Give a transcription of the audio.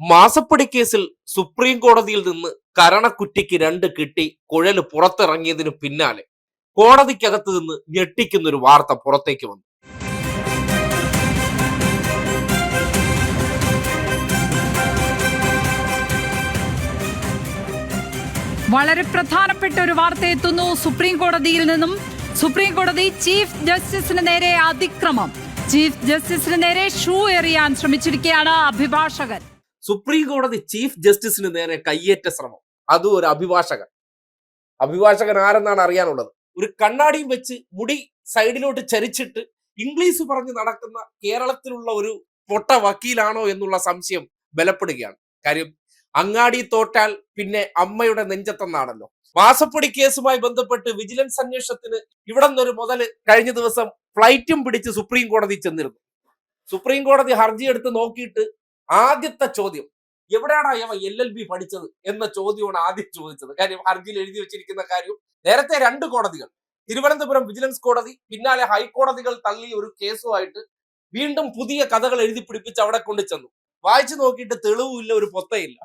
മാസപ്പടി കേസിൽ സുപ്രീം കോടതിയിൽ നിന്ന് കരണക്കുറ്റിക്ക് രണ്ട് കിട്ടി കുഴൽ പുറത്തിറങ്ങിയതിനു പിന്നാലെ കോടതിക്കകത്ത് നിന്ന് ഞെട്ടിക്കുന്ന ഒരു വാർത്ത പുറത്തേക്ക് വന്നു. വളരെ പ്രധാനപ്പെട്ട ഒരു വാർത്ത എത്തുന്നു സുപ്രീം കോടതിയിൽ നിന്നും. സുപ്രീം കോടതി ചീഫ് ജസ്റ്റിസിന് നേരെ അതിക്രമം. ചീഫ് ജസ്റ്റിസിന് നേരെ ഷൂ എറിയാൻ ശ്രമിച്ചിരിക്കുകയാണ് അഭിഭാഷകൻ. സുപ്രീം കോടതി ചീഫ് ജസ്റ്റിസിന് നേരെ കയ്യേറ്റ ശ്രമം. അതും ഒരു അഭിഭാഷകൻ. അഭിഭാഷകൻ ആരെന്നാണ് അറിയാനുള്ളത്? ഒരു കണ്ണാടിയും വെച്ച് മുടി സൈഡിലോട്ട് ചരിച്ചിട്ട് ഇംഗ്ലീഷ് പറഞ്ഞ് നടക്കുന്ന കേരളത്തിലുള്ള ഒരു പൊട്ട വക്കീലാണോ എന്നുള്ള സംശയം ബലപ്പെടുകയാണ്. കാര്യം അങ്ങാടി തോറ്റാൽ പിന്നെ അമ്മയുടെ നെഞ്ചത്തെന്നാണല്ലോ. വാസപ്പൊടി കേസുമായി ബന്ധപ്പെട്ട് വിജിലൻസ് അന്വേഷണത്തിന് ഇവിടെ നിന്നൊരു മുതൽ കഴിഞ്ഞ ദിവസം ഫ്ലൈറ്റും പിടിച്ച് സുപ്രീം കോടതി ചെന്നിരുന്നു. സുപ്രീം കോടതി ഹർജി എടുത്ത് നോക്കിയിട്ട് ആദ്യത്തെ ചോദ്യം എവിടെയാണ് അയവ എൽ എൽ ബി പഠിച്ചത്? എന്ന ചോദ്യമാണ് ആദ്യം ചോദിച്ചത്. കാര്യം ഹർജിയിൽ എഴുതി വെച്ചിരിക്കുന്ന കാര്യം നേരത്തെ രണ്ട് കോടതികൾ തിരുവനന്തപുരം വിജിലൻസ് കോടതി പിന്നാലെ ഹൈക്കോടതികൾ തള്ളിയ ഒരു കേസുമായിട്ട് വീണ്ടും പുതിയ കഥകൾ എഴുതി പിടിപ്പിച്ച് അവിടെ കൊണ്ടു ചെന്നു വായിച്ചു നോക്കിയിട്ട് തെളിവില്ല ഒരു പൊത്തയില്ല.